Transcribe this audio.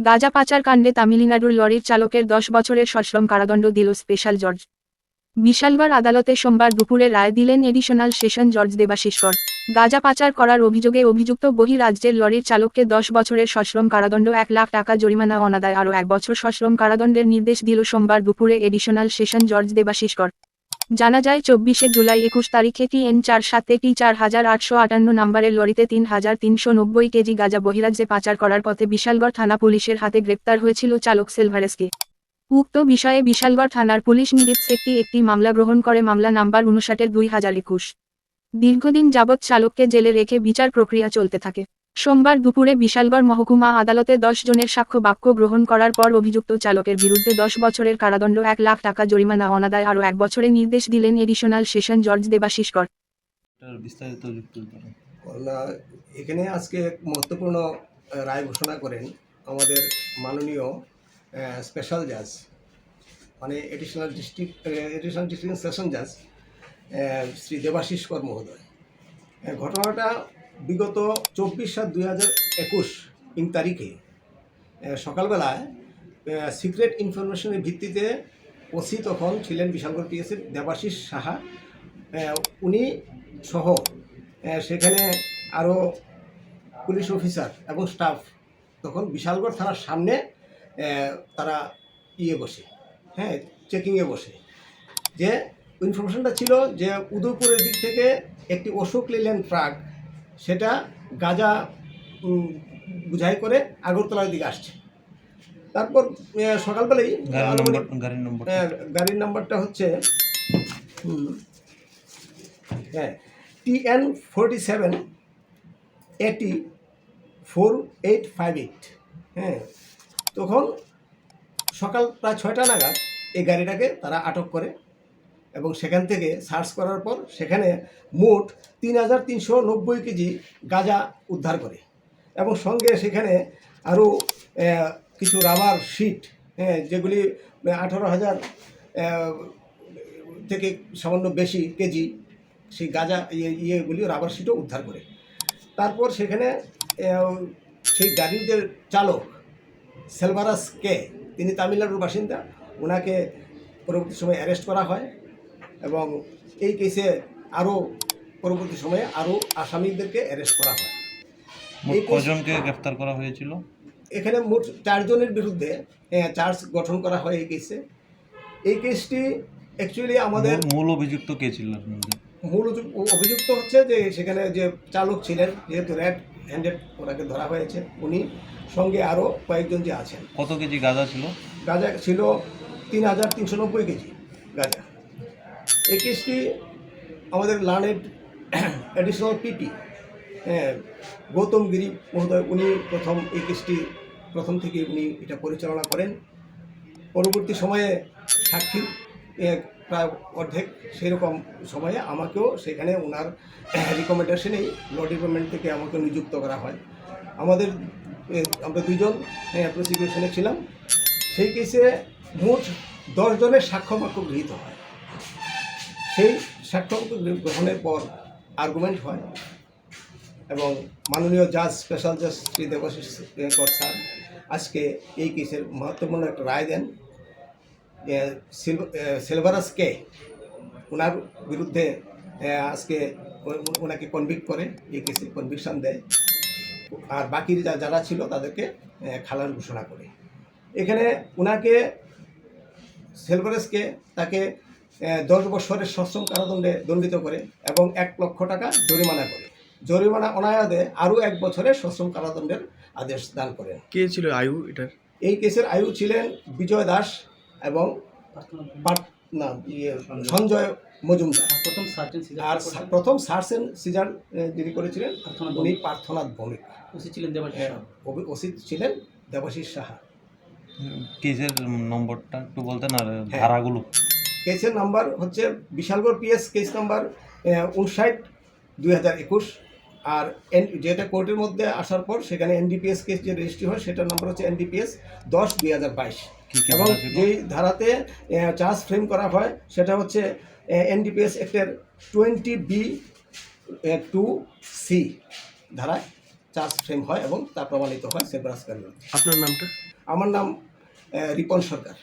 গাঁজা পাচার কাণ্ডে তামিলনাড়ুর লরির চালকের দশ বছরের সশ্রম কারাদণ্ড দিল স্পেশাল জর্জ। বিশালগড় আদালতে সোমবার দুপুরে রায় দিলেন এডিশনাল সেশন জর্জ দেবাশিসকর গাঁজা পাচার করার অভিযোগে অভিযুক্ত বহি রাজ্যের লরির চালককে দশ বছরের সশ্রম কারাদণ্ড, এক লাখ টাকা জরিমানা, অনাদায় আরও এক বছর সশ্রম কারাদণ্ডের নির্দেশ দিল সোমবার দুপুরে এডিশনাল সেশন জর্জ দেবাশিসকর জানা যায় চব্বিশে জুলাই একুশ তারিখে টি এন চার সাতে টি চার হাজার আটশো আটান্ন নম্বরের লরিতে তিন হাজার তিনশো নব্বই কেজি গাঁজা বহিরাজ্যে পাচার করার পথে বিশালগড় থানা পুলিশের হাতে গ্রেপ্তার হয়েছিল চালক সেলভারেসকে। উক্ত বিষয়ে বিশালগড় থানার পুলিশ নিরিৎস একটি একটি মামলা গ্রহণ করে মামলা নাম্বার উনষাটের দুই হাজার একুশ। দীর্ঘদিন যাবৎ চালককে জেলে রেখে বিচার প্রক্রিয়া চলতে থাকে। সোমবার দুপুরে বিশালগড় মহকুমা আদালতে দশ জনের সাক্ষ্য বাক্য গ্রহণ করার পর অভিযুক্ত চালকের বিরুদ্ধে দশ বছরের কারাদণ্ড এক লাখ টাকা জরিমানা অনাদায় আরও এক বছরের নির্দেশ দিলেন এডিশনাল সেশন জর্জ দেবাশিসকর বিস্তারিত করেন। না, এখানে আজকে এক মহত্বপূর্ণ রায় ঘোষণা করেন আমাদের মাননীয় স্পেশাল জাজ মানে additional district additional district session জাজ শ্রী দেবাশিস কর মহোদয় ঘটনাটা বিগত চব্বিশ সাত দুই হাজার একুশ ইং তারিখে সকালবেলায় সিক্রেট ইনফরমেশনের ভিত্তিতে ওসি তখন ছিলেন বিশালগড় পিএসের দেবাশিস সাহা। উনি সহ সেখানে আরও পুলিশ অফিসার এবং স্টাফ তখন বিশালগড় থানার সামনে তারা ইয়ে বসে হ্যাঁ চেকিংয়ে বসে। যে ইনফরমেশনটা ছিল যে উদয়পুরের দিক থেকে একটি অশোক লেল্যান্ড ট্রাক সেটা গাজা বুঝাই করে আগরতলার দিকে আসছে। তারপর সকালবেলাই গাড়ির নম্বর হ্যাঁ, গাড়ির নাম্বারটা হচ্ছে হ্যাঁ TN forty seven AT four eight five eight. হ্যাঁ তখন সকাল প্রায় ছয়টা নাগাদ এই গাড়িটাকে তারা আটক করে। এবং সেখান থেকে সার্চ করার পর সেখানে মোট তিন হাজার তিনশো নব্বই কেজি গাঁজা উদ্ধার করে। এবং সঙ্গে সেখানে আরও কিছু রাবার শিট হ্যাঁ যেগুলি আঠারো হাজার থেকে সামান্য বেশি কেজি সেই গাঁজা ইয়ে ইয়েগুলি রাবার শিটও উদ্ধার করে। তারপর সেখানে সেই গাড়ির যে চালক সেলভারাস কে, তিনি তামিলনাড়ুর বাসিন্দা ওনাকে পরবর্তী সময় অ্যারেস্ট করা হয়। এবং এই কেসে আরও পরবর্তী সময়ে আরও আসামিদেরকে অ্যারেস্ট করা হয়। কজনকে গ্রেফতার করা হয়েছিল? এখানে মোট চারজনের বিরুদ্ধে চার্জ গঠন করা হয় এই কেসে এই কেসটি অ্যাকচুয়ালি আমাদের মূল- মূল অভিযুক্ত কে ছিল মূল অভিযুক্ত হচ্ছে যে সেখানে যে চালক ছিলেন যেহেতু র্যাড হ্যান্ডেড ওনাকে ধরা হয়েছে উনি সঙ্গে আরও কয়েকজন যে আছেন। কত কেজি গাঁজা ছিল? গাঁজা ছিল তিন হাজার তিনশো নব্বই কেজি গাঁজা। এই আমাদের লার্নেড অ্যাডিশনাল পিটি হ্যাঁ গৌতম গিরি মহোদয়, উনি প্রথম এই কেসটি প্রথম থেকে উনি এটা পরিচালনা করেন। পরবর্তী সময়ে সাক্ষী প্রায় অর্ধেক সেরকম সময়ে আমাকেও সেখানে ওনার রিকমেন্ডেশনেই ল ডিপার্টমেন্ট থেকে আমাকে নিযুক্ত করা হয়। আমাদের আমরা দুজন প্রসিকিউশনে ছিলাম। সেই কেসে মোট দশ জনের সাক্ষ্য বাক্য গৃহীত হয়। সেই সাক্ষ্য গ্রহণের পর আর্গুমেন্ট হয় এবং মাননীয় জাজ স্পেশাল জাজ শ্রী দেবাশিস স্যার আজকে এই কেসের মহত্বপূর্ণ একটা রায় দেন যে সিলভ- এ, ওনার বিরুদ্ধে আজকে ওনাকে কনভিক্ট করে এই কেসে কনভিকশান দেয়। আর বাকি যা যারা ছিল তাদেরকে খালার ঘোষণা করে। এখানে ওনাকে সেলভারেসকে তাকে দশ বছরের সশ্রম কারাদণ্ডে দণ্ডিত করে এবং এক লক্ষ টাকা জরিমানা করে। জরিমানা অনায়াদে আরও এক বছরের সশ্রম কারাদণ্ডের আদেশ দান করেন। কে ছিল আয়ু এটার? এই কেসের আয়ু ছিলেন বিজয় দাস এবং না ইয়ে সঞ্জয় মজুমদার। প্রথম সার্জন সিজার আর প্রথম সার্চ অ্যান্ড সিজার যিনি করেছিলেন প্রার্থনা উনি পার্থনাথ ভৌমিক। ওসি ছিলেন দেবাশিস ওসিত ছিলেন দেবাশিস সাহা। কেসের নম্বরটা একটু বলতেন আর হ্যাঁ। ধারাগুলো। কেসের নাম্বার হচ্ছে বিশালগড় পিএস কেস নাম্বার উনষাট দুই হাজার একুশ। আর এন যেটা কোর্টের মধ্যে আসার পর সেখানে এনডিপিএস কেস যে রেজিস্ট্রি হয় সেটার নাম্বার হচ্ছে এনডিপিএস দশ দুই হাজার বাইশ। এবং যেই ধারাতে চার্জ ফ্রেম করা হয় সেটা হচ্ছে এনডিপিএস অ্যাক্টের টোয়েন্টি বি টু সি ধারায় চার্জ ফ্রেম হয় এবং তা প্রমাণিত হয় সেব্রাস আপনার নামটা? আমার নাম রিপন সরকার।